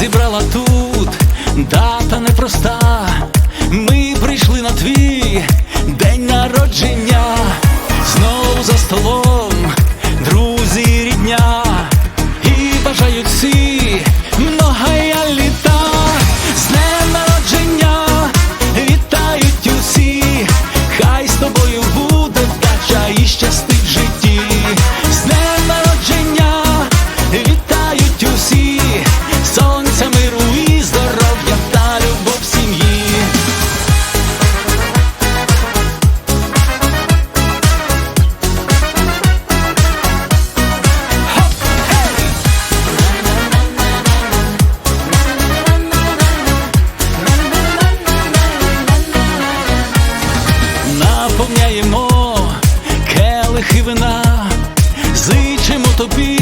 зібрала тут дата непроста. Ми прийшли на твій день народження. Вип'ємо келихи вина, зичимо тобі